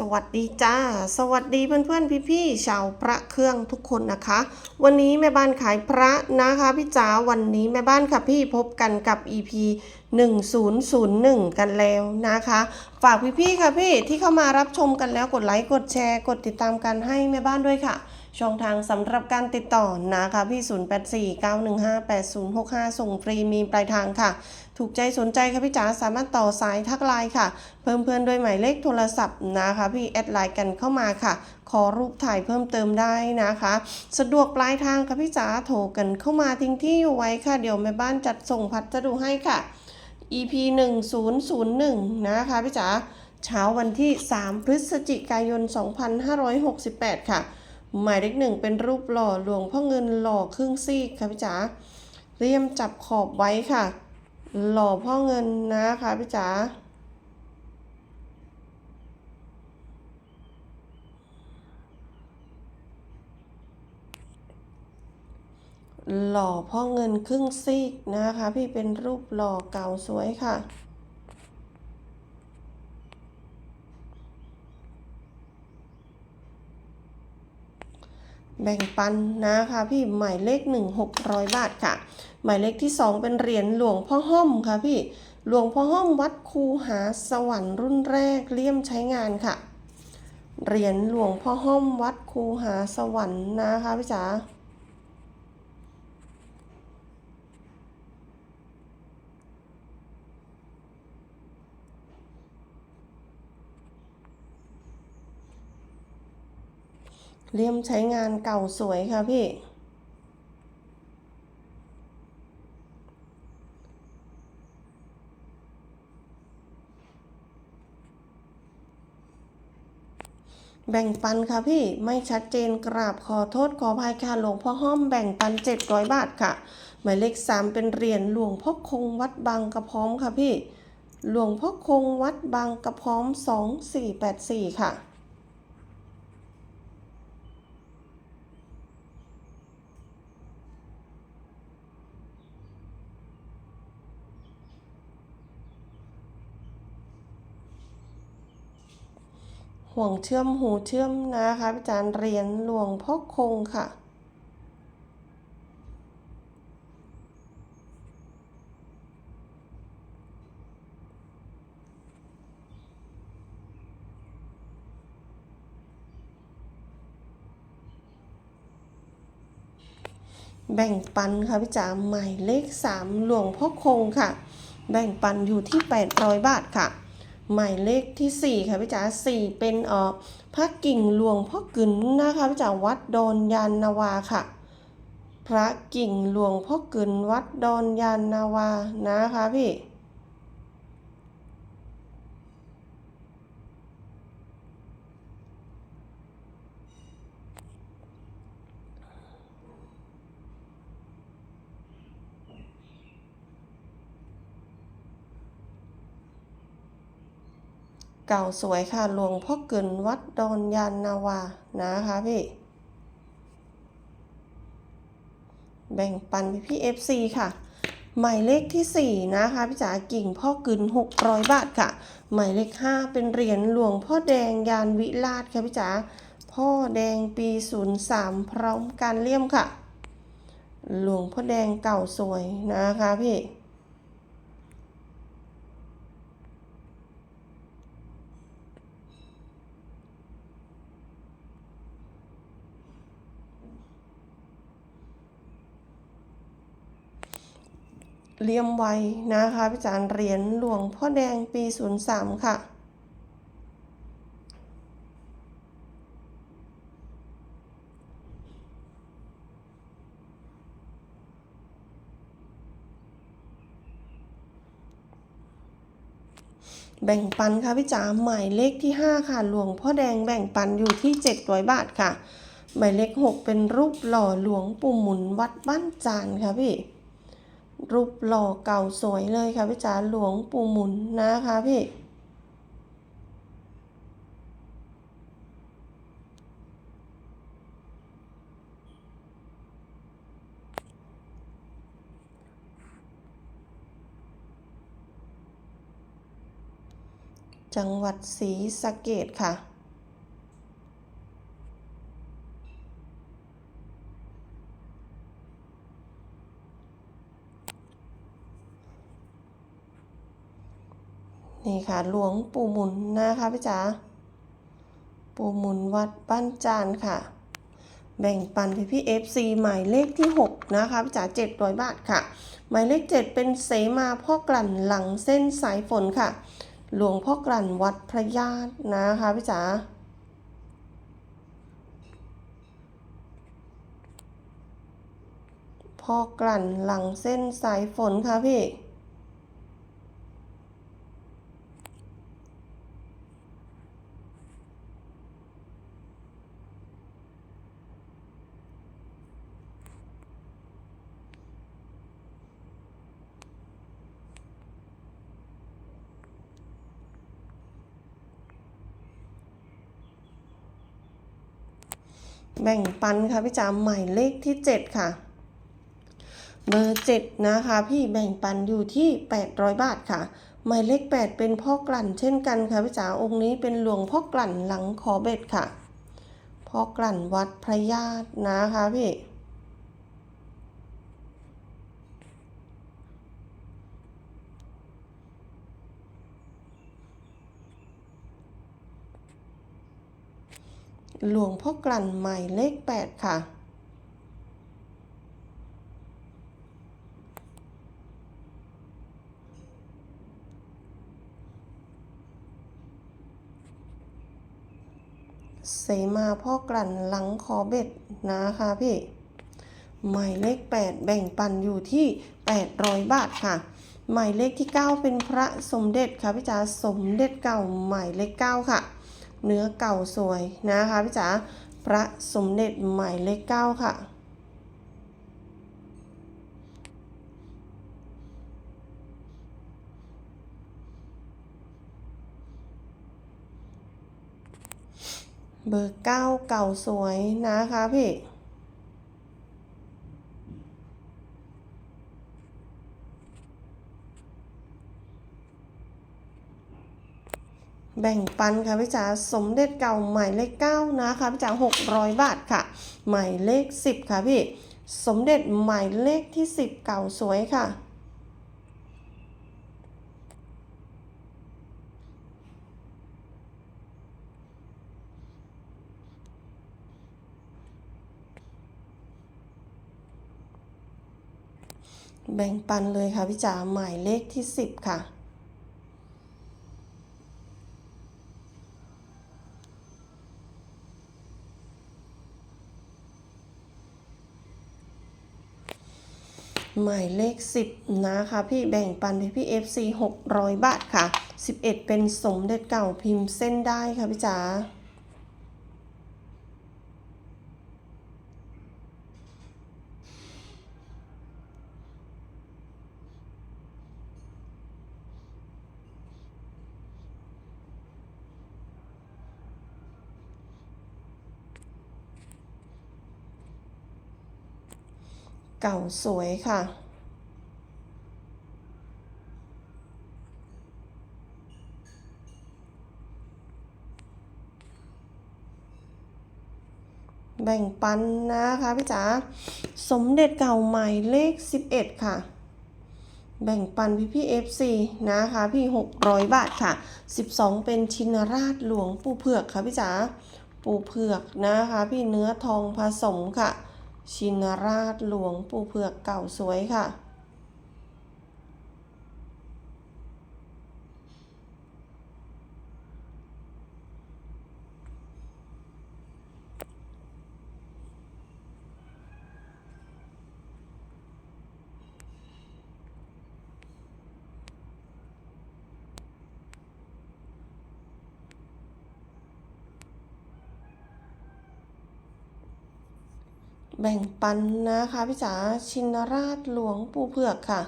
สวัสดีจ้า สวัสดีเพื่อนๆพี่ๆชาวพระเครื่องทุกคนนะคะ วันนี้แม่บ้านขายพระนะคะพี่จ๋าวันนี้แม่บ้านค่ะพี่พบกันกับ EP 1001 กันแล้วนะคะ ฝากพี่ๆค่ะพี่ที่เข้ามารับชมกันแล้วกดไลค์กดแชร์ กดติดตามกันให้แม่บ้านด้วยค่ะ ช่องทางสำหรับการติดต่อนะคะพี่ 0849158065 ส่งฟรีมีปลายทางค่ะ ถูกใจสนใจค่ะพี่จ๋าสามารถต่อสายทักไลน์ค่ะ เพิ่มเพื่อนด้วยหมายเลขโทรศัพท์นะคะพี่แอดไลน์กันเข้ามาค่ะ ขอรูปถ่ายเพิ่มเติมได้นะคะ สะดวกปลายทางค่ะพี่จ๋าโทรกันเข้ามาทิ้งที่อยู่ไว้ค่ะ เดี๋ยวแม่บ้านจัดส่งพัสดุให้ค่ะ EP 1001นะคะพี่จ๋าเช้าวันที่ 3 พฤศจิกายน 2568 ค่ะ หมายเลขหนึ่งเป็นรูปหล่อหลวงพ่อเงินหล่อครึ่งซีกค่ะพี่จ๋าเรียมจับขอบไว้ค่ะ หล่อพ่อเงินนะคะพี่จ๋าหล่อพ่อเงินครึ่งซีกนะคะ พี่เป็นรูปหล่อเก่าสวยค่ะ แบ่งปันนะคะพี่หมายเลขหนึ่งหกร้อยบาทค่ะ หมายเลขที่สองเป็นเหรียญหลวงพ่อห้อมค่ะพี่หลวงพ่อห้อมวัดคูหาสวรรค์รุ่นแรกเลี่ยมใช้งานค่ะเหรียญหลวงพ่อห้อมวัดคูหาสวรรค์นะคะพี่จ๋า เลี่ยมใช้งานเก่าสวยค่ะพี่ แบ่งปันค่ะพี่ไม่ชัดเจนกราบขอโทษขออภัยค่ะหลวงพ่อห้อมแบ่งปัน 700 บาทค่ะ หมายเลข3เป็นเหรียญหลวงพ่อคงวัดบางกระพร้อมค่ะพี่ หลวงพ่อคงวัดบางกระพร้อม 2484 ค่ะ ห่วงเชื่อมหูเชื่อมนะคะอาจารย์เรียญหลวงพ่อคงค่ะแบ่งปันค่ะพี่จ๋าหมายเลข 3 หลวงพ่อคงค่ะ แบ่งปันอยู่ที่ 800 บาทค่ะ หมายเลขที่ 4 ค่ะพี่จ๋า4เป็นเอ่อพระกิ่งหลวงพ่อกึนนะคะพี่จ๋าวัดดอนยานนาวาค่ะ พระกิ่งหลวงพ่อกึนวัดดอนยานนาวานะคะพี่ เก่าสวยค่ะหลวงพ่อเกินวัดดอนยานนาวานะคะพี่ แบ่งปันพี่พี่ FC ค่ะ หมายเลขที่ 4 นะคะพี่จ๋ากิ่งพ่อกึน600 บาทค่ะ หมายเลข 5 เป็นเหรียญหลวงพ่อแดงยานวิราชค่ะพี่จ๋าพ่อแดงปี 03 พร้อมการเลี่ยมค่ะ หลวงพ่อแดงเก่าสวยนะคะพี่ เลี่ยมไว้นะคะพี่จารย์เหรียญหลวงพ่อแดงปี 03 ค่ะ แบ่งปันค่ะพี่จ๋าหมายเลขที่ 5 ค่ะ หลวงพ่อแดงแบ่งปันอยู่ที่ 700 บาทค่ะ หมายเลข 6 เป็นรูปหล่อหลวงปู่หมุนวัดบ้านจานค่ะพี่ รูปหล่อเก่าสวยเลยค่ะพี่จ๋าหลวงปู่หมุนนะคะพี่จังหวัดศรีสะเกดค่ะ นี่ค่ะหลวงปู่หมุนนะคะพี่จ๋าปู่หมุนวัดบ้านจานค่ะ แบ่งปันพี่พี่เอฟซีหมายเลขที่ 6 นะคะพี่จ๋า700บาทค่ะ หมายเลข 7 เป็นเสมาพ่อกลั่นหลังเส้นสายฝนค่ะ หลวงพ่อกลั่นวัดพระญาตินะคะพี่จ๋าพ่อกลั่นหลังเส้นสายฝนค่ะพี่ แบ่งปันค่ะพี่จ๋าหมายเลขที่ 7 ค่ะ เบอร์7นะคะพี่แบ่งปันอยู่ที่ 800 บาทค่ะ หมายเลข 8 เป็นพ่อกลั่นเช่นกันค่ะพี่จ๋าองค์นี้เป็นหลวงพ่อกลั่นหลังขอเบ็ดค่ะพ่อกลั่นวัดพระญาตินะคะพี่ หลวงพ่อกลั่นหมายเลข 8 ค่ะ เสมาพ่อกลั่นหลังคอเบ็ดนะคะพี่หมายเลข 8 แบ่งปันอยู่ที่ 800 บาทค่ะ หมายเลขที่ 9 เป็นพระสมเด็จค่ะพี่จ๋าสมเด็จเก่าหมายเลข 9 ค่ะ เนื้อเก่าสวยนะคะพี่จ๋าพระสมเด็จหมายเลขเก้าค่ะ เบอร์เก้าเก่าสวยนะคะพี่ แบ่งปันค่ะพี่จ๋าสมเด็จเก่าหมายเลขเก้านะคะพี่จ๋าหกร้อยบาทค่ะ หมายเลขสิบค่ะพี่ สมเด็จหมายเลขที่สิบเก่าสวยค่ะ แบ่งปันเลยค่ะพี่จ๋าหมายเลขที่สิบค่ะ หมายเลข 10 นะคะพี่แบ่งปันพี่พี่ FC 600บาทค่ะ 11 เป็นสมเด็จเก่าพิมพ์เส้นได้ค่ะพี่จ๋า เก่าสวยค่ะ แบ่งปันนะคะพี่จ๋าสมเด็จเก่าใหม่เลข 11 ค่ะแบ่งปันพี่พี่ FC นะคะพี่ 600 บาทค่ะ 12 เป็นชินราชหลวงปูเผือกค่ะพี่จ๋าปูเผือกนะคะพี่เนื้อทองผสมค่ะ ชินราชหลวงปู่เผือกเก่าสวยค่ะ แบ่งปันนะคะพี่จ๋าชินราชหลวงปู่เผือกค่ะ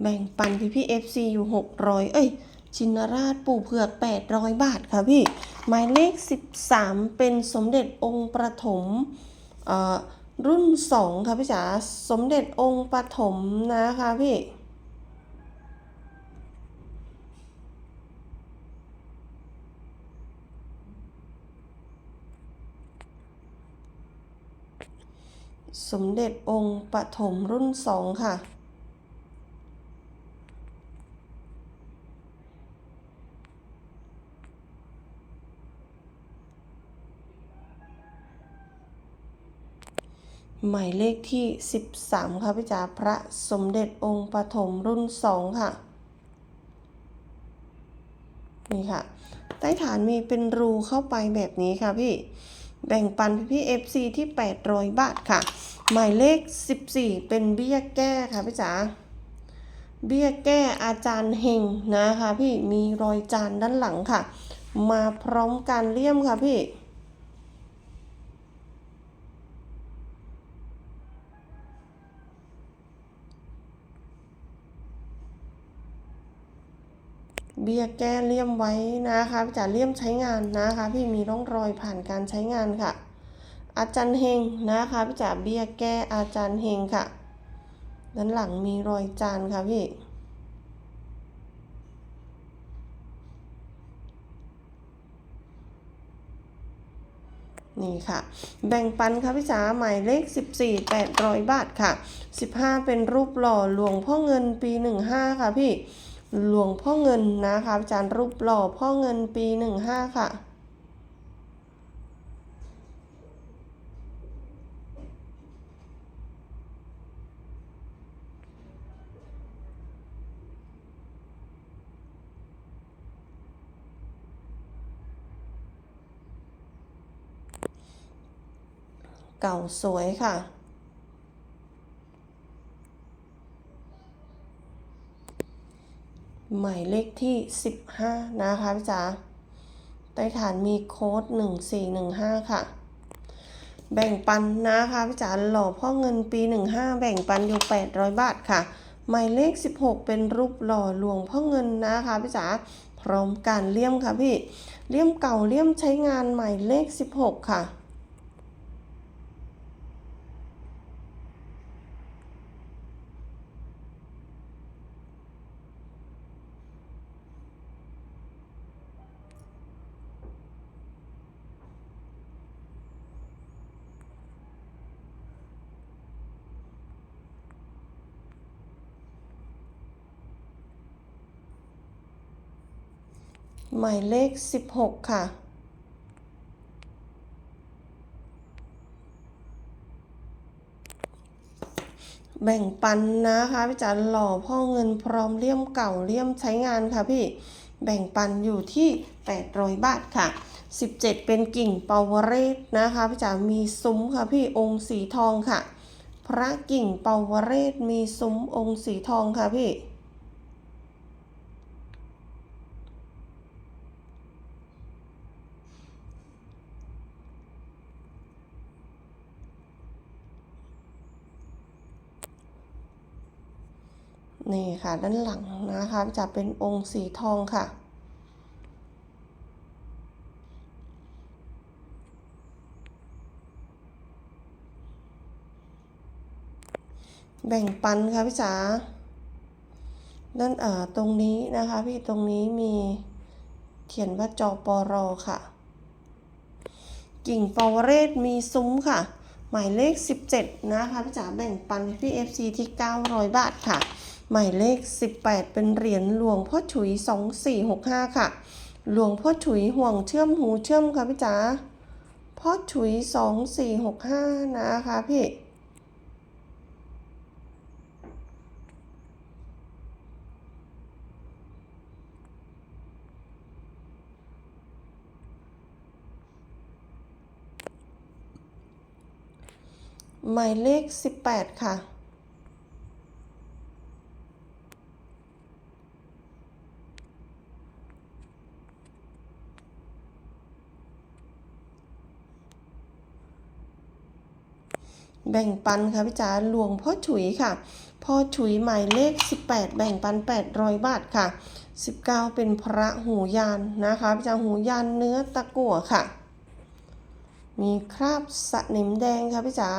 แบ่งปันพี่พี่เอฟซีอยู่600เอ้ย ชินราชปู่เผือก800บาทค่ะพี่ หมายเลข13เป็นสมเด็จองค์ประถมเอ่อรุ่น2ค่ะพี่จ๋าสมเด็จองค์ประถมนะคะพี่ สมเด็จองค์ปฐมรุ่นสองค่ะ หมายเลขที่ 13 ค่ะพี่จ๋าพระสมเด็จองค์ปฐมรุ่นสองค่ะ นี่ค่ะ ใต้ฐานมีเป็นรูเข้าไปแบบนี้ค่ะพี่ แบ่งปันพี่พี่ FC ที่ 800 บาทค่ะ หมายเลข 14 เป็นเบี้ยแก้ค่ะพี่จ๋าเบี้ยแก้อาจารย์เฮงนะคะพี่มีรอยจานด้านหลังค่ะ มาพร้อมการเลี่ยมค่ะพี่ เบี้ยแก้เลี่ยมไว้นะคะ จะเลี่ยมใช้งานนะคะ พี่มีร่องรอยผ่านการใช้งานค่ะ อาจารย์เฮงนะคะพี่จ๋าเบี้ยแก้อาจารย์เฮงค่ะ ด้านหลังมีรอยจานค่ะพี่นี่ค่ะ แบ่งปันค่ะพี่จ๋าหมายเลข 14 800 บาทค่ะ 15 เป็นรูปหล่อหลวงพ่อเงินปี 15 ค่ะพี่ หลวงพ่อเงินนะคะอาจารย์รูปหล่อพ่อเงินปี15ค่ะ เก่าสวยค่ะ หมายเลขที่ 15 นะคะพี่จ๋าใต้ฐานมีโค้ด 1415 ค่ะ แบ่งปันนะคะพี่จ๋าหล่อพ่อเงินปี 15 แบ่งปันอยู่ 800 บาทค่ะ หมายเลข 16 เป็นรูปหล่อหลวงพ่อเงินนะคะพี่จ๋าพร้อมการเลี่ยมค่ะพี่ เลี่ยมเก่าเลี่ยมใช้งานหมายเลข 16 ค่ะ หมายเลข 16 ค่ะ แบ่งปันนะคะพี่จ๋าหล่อพ่อเงินพร้อมเลี่ยมเก่าเลี่ยมใช้งานค่ะพี่ แบ่งปันอยู่ที่ 800 บาทค่ะ 17 เป็นกิ่งเปาวเรศนะคะพี่จ๋ามีซุ้มค่ะพี่องค์สีทองค่ะ พระกิ่งเปาวเรศมีซุ้มองค์สีทองค่ะพี่ นี่ค่ะด้านหลังนะคะจะเป็นองค์สีทองค่ะ แบ่งปันค่ะพี่จ๋าด้านเอ่อตรงนี้นะคะ พี่ตรงนี้มีเขียนว่าจอปอรอค่ะ กิ่งปาวเรศมีซุ้มค่ะ หมายเลข 17 นะคะพี่จ๋าแบ่งปันพี่ FC ที่ 900 บาทค่ะ หมายเลข 18 เป็นเหรียญหลวงพ่อฉุย 2465 ค่ะ หลวงพ่อฉุยห่วงเชื่อมหูเชื่อมค่ะพี่จ๋าพ่อฉุย 2465 นะคะพี่ หมายเลข 18 ค่ะ แบ่งปันค่ะพี่จ๋าหลวงพ่อฉุยค่ะ พ่อฉุยหมายเลข 18 แบ่งปัน 800 บาทค่ะ 19 เป็นพระหูยานนะคะพี่จ๋าหูยานเนื้อตะกั่วค่ะ มีคราบสนิมแดงค่ะพี่จ๋า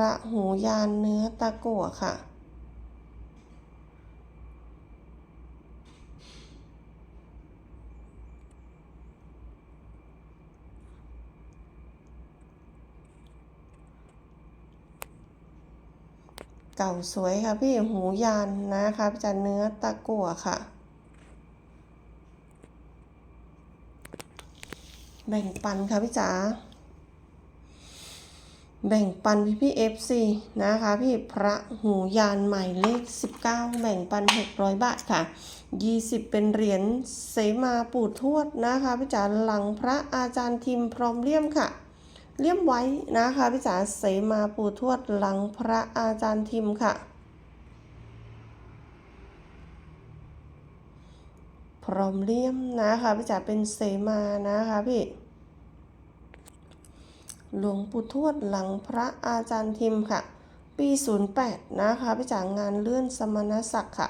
ระหูยานเนื้อตะกั่วค่ะ เก่าสวยค่ะพี่หูยานนะคะพี่จ๋าเนื้อตะกั่วค่ะ แบ่งปันค่ะพี่จ๋า แบ่งปันพี่พี่เอฟซีนะคะ พี่พระหูยานใหม่เลข 19 แบ่งปัน 600 บาทค่ะ 20 เป็นเหรียญเสมาปู่ทวดนะคะพี่จ๋าหลังพระอาจารย์ทิมพร้อมเลี่ยมค่ะ เลี่ยมไว้นะคะพี่จ๋าเสมาปู่ทวดหลังพระอาจารย์ทิมค่ะ พร้อมเลี่ยมนะคะพี่จ๋าเป็นเสมานะคะพี่ หลวงปู่ทวดหลังพระอาจารย์ทิมค่ะ ปี 08 นะคะพี่จ๋างานเลื่อนสมณศักดิ์ค่ะ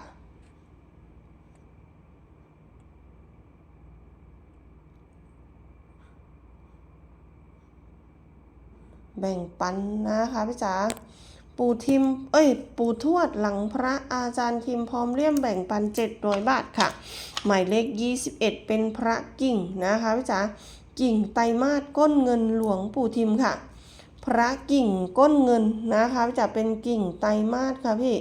แบ่งปันนะคะพี่จ๋าปู่ทิม เอ้ย ปู่ทวดหลังพระอาจารย์ทิมพร้อมเลี่ยมแบ่งปัน700บาทค่ะ หมายเลข 21 เป็นพระกิ่งนะคะพี่จ๋า กิ่งไตรมาสก้นเงินหลวงปู่ทิมค่ะ พระกิ่งก้นเงินนะคะจะเป็นกิ่งไตรมาสค่ะพี่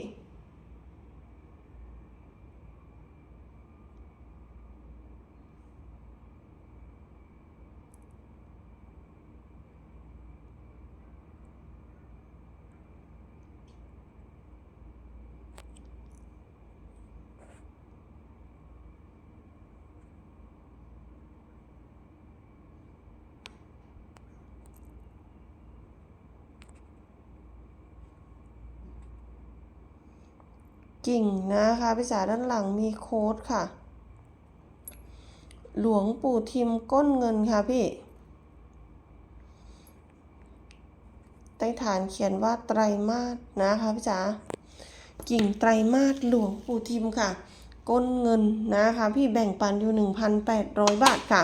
กิ่งนะคะพี่จ๋าด้านหลังมีโค้ดค่ะ หลวงปู่ทิมก้นเงินค่ะพี่ใต้ฐานเขียนว่าไตรมาสนะคะพี่จ๋ากิ่งไตรมาสหลวงปู่ทิมค่ะ ก้นเงินนะคะพี่แบ่งปันอยู่ 1,800 บาทค่ะ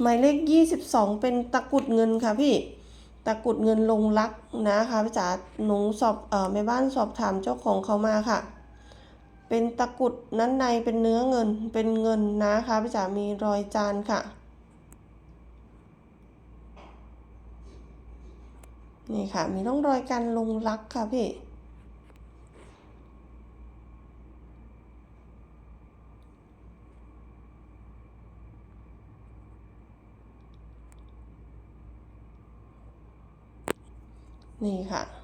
หมายเลข 22 เป็นตะกุดเงินค่ะพี่ตะกุดเงินลงรักนะคะพี่จ๋าหนูสอบเอ่อแม่บ้านสอบถามเจ้าของเขามาค่ะ เป็นตะกุดนั้นในเป็นเนื้อเงินเป็นเงินนะคะพี่จ๋ามีรอยจานค่ะ นี่ค่ะ มีร่องรอยการลงรักค่ะพี่นี่ค่ะ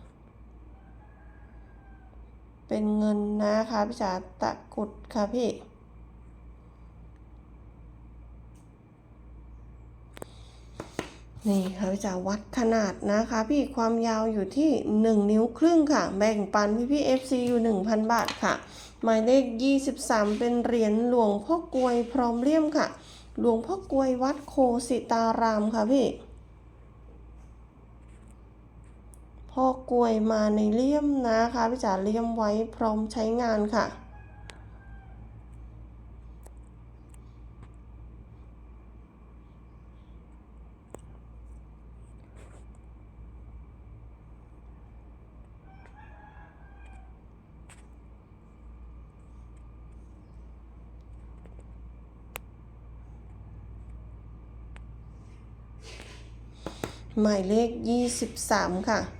เป็นเงินนะคะพี่จ๋าตะกุดค่ะพี่นี่ค่ะพี่จ๋าวัดขนาดนะคะพี่ความยาวอยู่ที่ 1 นิ้วครึ่งค่ะ แบ่งปันพี่พี่ FC อยู่ 1,000 บาทค่ะ หมายเลข 23 เป็นเหรียญหลวงพ่อกลวยพร้อมเลี่ยมค่ะ หลวงพ่อกลวยวัดโคสิตารามค่ะพี่ พ่อกลวยมาในเลี่ยมนะคะพี่จ๋าเลี่ยมไว้พร้อมใช้งานค่ะหมายเลข 23 ค่ะ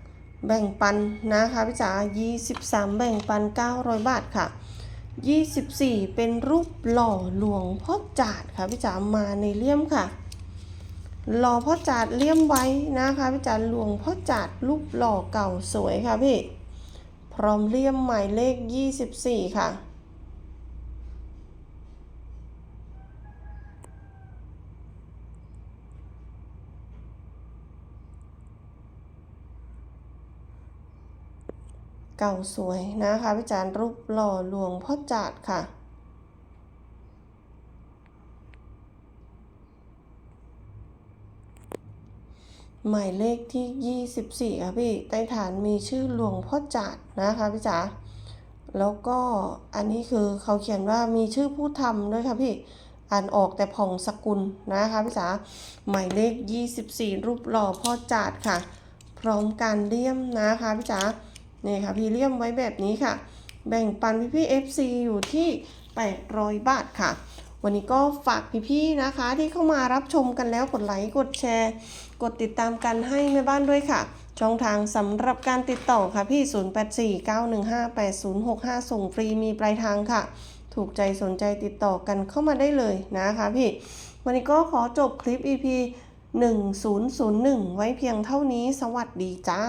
แบ่งปันนะคะพี่จ๋า23 แบ่งปัน 900 บาทค่ะ 24 เป็นรูปหล่อหลวงพ่อจาดค่ะพี่จ๋ามาในเลี่ยมค่ะ หล่อพ่อจาดเลี่ยมไว้นะคะพี่จ๋าหลวงพ่อจาดรูปหล่อเก่าสวยค่ะพี่ พร้อมเลี่ยมหมายเลข 24 ค่ะ เก่าสวยนะคะพี่จารย์รูปหล่อหลวงพ่อจาดค่ะ หมายเลขที่ 24 ค่ะพี่ใต้ฐานมีชื่อหลวงพ่อจาดนะคะพี่จ๋าแล้วก็อันนี้คือเขาเขียนว่ามีชื่อผู้ทำด้วยค่ะพี่อ่านออกแต่ผ่องสกุลนะคะพี่จ๋าหมายเลข 24 รูปหล่อพ่อจาดค่ะ พร้อมการเลี่ยมนะคะพี่จ๋า นี่ค่ะพี่เลี่ยมไว้แบบนี้ค่ะ แบ่งปันพี่พี่ FC อยู่ที่ 800 บาทค่ะ วันนี้ก็ฝากพี่ๆนะคะที่เข้ามารับชมกันแล้วกดไลค์กดแชร์ กดติดตามกันให้แม่บ้านด้วยค่ะ ช่องทางสำหรับการติดต่อค่ะพี่ 0849158065 ส่งฟรีมีปลายทางค่ะ ถูกใจสนใจติดต่อกันเข้ามาได้เลยนะคะพี่ วันนี้ก็ขอจบคลิป EP 1001 ไว้เพียงเท่านี้สวัสดีจ้า